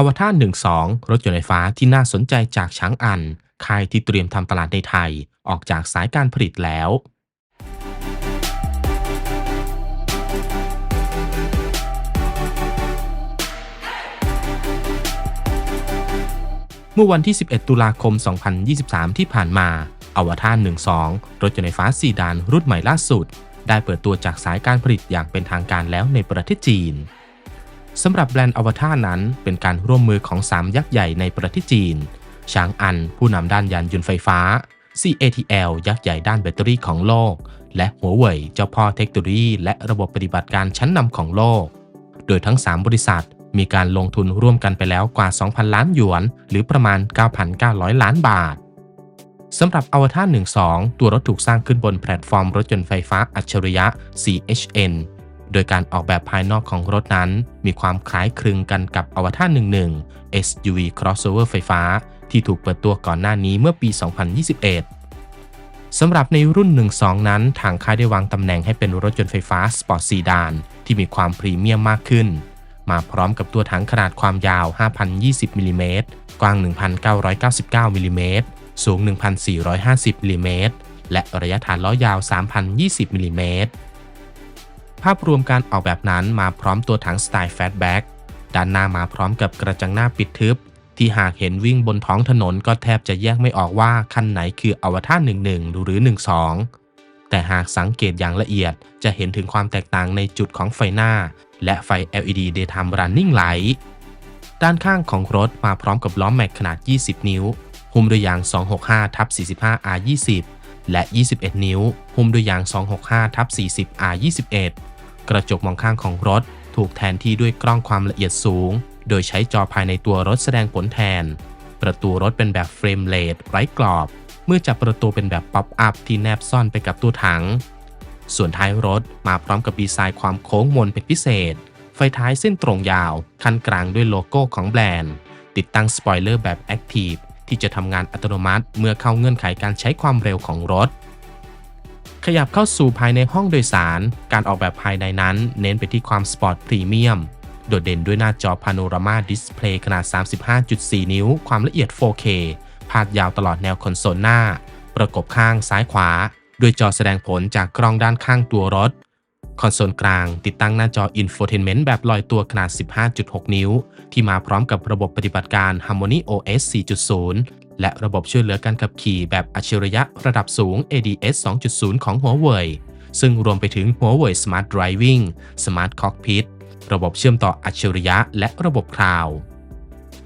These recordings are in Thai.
อวตาร12 รถยนต์ไฟฟ้าที่น่าสนใจจากช้างอัน ค่ายที่เตรียมทำตลาดในไทย ออกจากสายการผลิตแล้ว เมื่อวันที่ 11 ตุลาคม 2023 ที่ผ่านมา อวตาร12 รถยนต์ไฟฟ้าซีดานรุ่นใหม่ล่าสุด ได้เปิดตัวจากสายการผลิตอย่างเป็นทางการแล้วในประเทศจีน สำหรับแบรนด์อวตารนั้นเป็นการร่วมมือของ 3 ยักษ์ใหญ่ในประเทศจีนช้างอันผู้นำด้านยานยนต์ไฟฟ้า CATL ยักษ์ใหญ่ด้านแบตเตอรี่ของโลก และหัวเว่ยเจ้าพ่อเทคโนโลยีและระบบปฏิบัติการชั้นนำของโลก โดยทั้ง 3 บริษัทมีการลงทุนร่วมกันไปแล้วกว่า 2,000 ล้านหยวน หรือประมาณ 9,900 ล้านบาทสำหรับอวตาร12 ตัวรถถูกสร้างขึ้นบนแพลตฟอร์มรถยนต์ไฟฟ้าอัจฉริยะ CHN โดยการออกแบบภายนอกของรถนั้น มีความคล้ายคลึงกันกับอวตาร11 SUV crossover ไฟฟ้า ที่ถูกเปิดตัวก่อนหน้านี้เมื่อปี 2021 สำหรับในรุ่น 12 นั้น ทางค่ายได้วางตำแหน่งให้เป็นรถยนต์ไฟฟ้าสปอร์ตซีดานที่มีความพรีเมียมมากขึ้น มาพร้อมกับตัวถังขนาดความยาว 5,020มิลลิเมตรกว้าง 1,999มิลลิเมตรสูง 1,450มิลลิเมตรและระยะฐานล้อยาว 3,020มิลลิเมตร ภาพรวมการออกแบบนั้นมาพร้อมตัวถังสไตล์แฟตแบ็กด้านหน้ามาพร้อมกับกระจังหน้าปิดทึบ ที่หากเห็นวิ่งบนท้องถนนก็แทบจะแยกไม่ออกว่าคันไหนคืออวตาร11 หรือ 12 แต่หากสังเกตอย่างละเอียดจะเห็นถึงความแตกต่างในจุดของไฟหน้า และไฟ LED Daytime Running Light ด้านข้างของรถมาพร้อมกับล้อแม็กขนาด 20 นิ้ว หุ้มด้วยยาง 265 ทับ 45 R20 และ 21 นิ้ว หุ้มด้วยยาง 265ทับ40 R21 กระจกมองข้างของรถถูกแทนที่ด้วยกล้องความละเอียดสูง โดยใช้จอภายในตัวรถแสดงผลแทน ประตูรถเป็นแบบเฟรมเลดไร้กรอบ เมื่อจับประตูเป็นแบบป๊อปอัพที่แนบซ่อนไปกับตัวถัง ส่วนท้ายรถมาพร้อมกับดีไซน์ความโค้งมนเป็นพิเศษ ไฟท้ายเส้นตรงยาว คันกลางด้วยโลโก้ของแบรนด์ ติดตั้งสปอยเลอร์แบบแอคทีฟ ที่จะทำงานอัตโนมัติ เมื่อเข้าเงื่อนไขการใช้ความเร็วของรถ ขยับเข้าสู่ภายในห้องโดยสาร การออกแบบภายในนั้น เน้นไปที่ความสปอร์ตพรีเมียม โดดเด่นด้วยหน้าจอพาโนรามาดิสเพลย์ขนาด 35.4 นิ้ว ความละเอียด 4K พาดยาวตลอดแนวคอนโซลหน้า ประกบข้างซ้ายขวา ด้วยจอแสดงผลจากกล้องด้านข้างตัวรถ คอนโซลกลางติดตั้งหน้าจอ Infotainment แบบลอยตัวขนาด 15.6 นิ้ว ที่มาพร้อมกับระบบปฏิบัติการ Harmony OS 4.0 และระบบช่วยเหลือการขับขี่แบบอัจฉริยะระดับสูง ADS 2.0 ของหัวเว่ยซึ่งรวมไปถึงหัวเว่ย Smart Driving Smart Cockpit ระบบเชื่อมต่ออัจฉริยะและระบบคลาวด์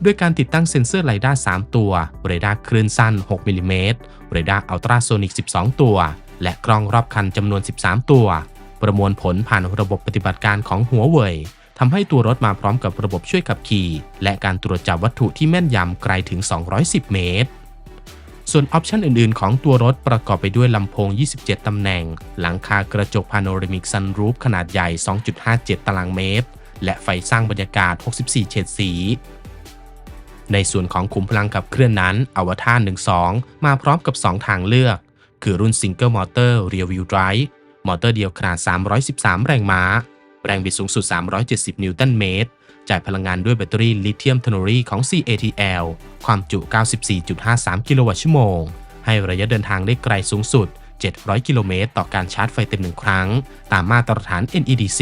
ด้วยการติดตั้งเซ็นเซอร์ไ i ด้า3ตัว เรดาร์คลื่นสั้น 6 มิลลิเมตร เรดาร์อัลตราโซนิก 12 ตัว และกล้องรอบคันจำนวน 13 ตัว ประมวลผลผ่านระบบปฏิบัติการของหัวเว่ยทำให้ตัวรถมาพร้อมกับระบบช่วยขับขี่ และการตรวจจับวัตถุที่แม่นยำไกลถึง 210 เมตร ส่วนออปชันอื่น ๆ ของตัวรถประกอบไปด้วยลำโพง 27 ตำแหน่ง หลังคากระจกพาโนรามิกซันรูฟขนาดใหญ่ 2.57 ตารางเมตร และไฟสร้างบรรยากาศ 64 เฉดสีในส่วนของขุมพลังขับเคลื่อนนั้น อวตาร 12 มาพร้อมกับ 2 ทางเลือก คือรุ่น Single Motor Rear Wheel Drive มอเตอร์เดียวขนาด 313 แรงม้า แรงบิดสูงสุด 370 นิวตันเมตร จ่ายพลังงานด้วยแบตเตอรี่ลิเธียมเทนอรีของ CATL ความจุ 94.53 กิโลวัตต์ชั่วโมง ให้ระยะเดินทางได้ไกลสูงสุด 700 กิโลเมตร ต่อการชาร์จไฟเต็มหนึ่งครั้ง ตามมาตรฐาน NEDC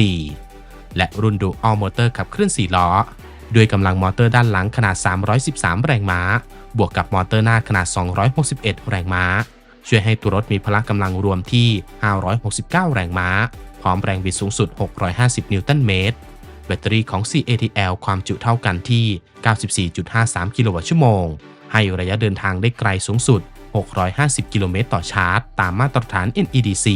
และรุ่น Dual Motor ขับเคลื่อน 4 ล้อ ด้วยกำลังมอเตอร์ด้านหลังขนาด 313 แรงม้า บวกกับมอเตอร์หน้าขนาด 261 แรงม้า ช่วยให้ตัวรถมีพละกำลังรวมที่ 569 แรงม้า พร้อมแรงบิดสูงสุด 650 นิวตันเมตร แบตเตอรี่ของ CATL ความจุเท่ากันที่ 94.53 กิโลวัตต์ชั่วโมง ให้ระยะเดินทางได้ไกลสูงสุด 650 กิโลเมตรต่อชาร์จ ตามมาตรฐาน NEDC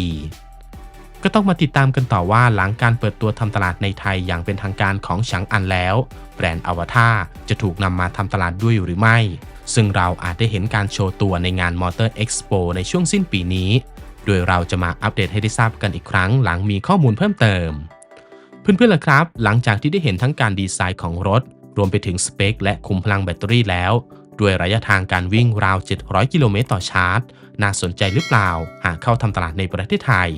ก็ต้องมาติดตามกันต่อว่าหลังการเปิดตัวทำตลาดในไทยอย่างเป็นทางการของฉางอันแล้ว แบรนด์อวตารจะถูกนำมาทำตลาดด้วยหรือไม่ ซึ่งเราอาจได้เห็นการโชว์ตัวในงาน Motor Expo ในช่วงสิ้นปีนี้ โดยเราจะมาอัปเดตให้ได้ทราบกันอีกครั้งหลังมีข้อมูลเพิ่มเติม เพื่อนๆล่ะครับ หลังจากที่ได้เห็นทั้งการดีไซน์ของรถ รวมไปถึงสเปคและคุมพลังแบตเตอรี่แล้ว ด้วยระยะทางการวิ่งราว 700 กิโลเมตรต่อชาร์จ น่าสนใจหรือเปล่า หากเข้าทำตลาดในประเทศไทย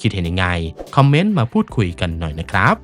คิดเห็นยังไง คอมเมนต์มาพูดคุยกันหน่อยนะครับ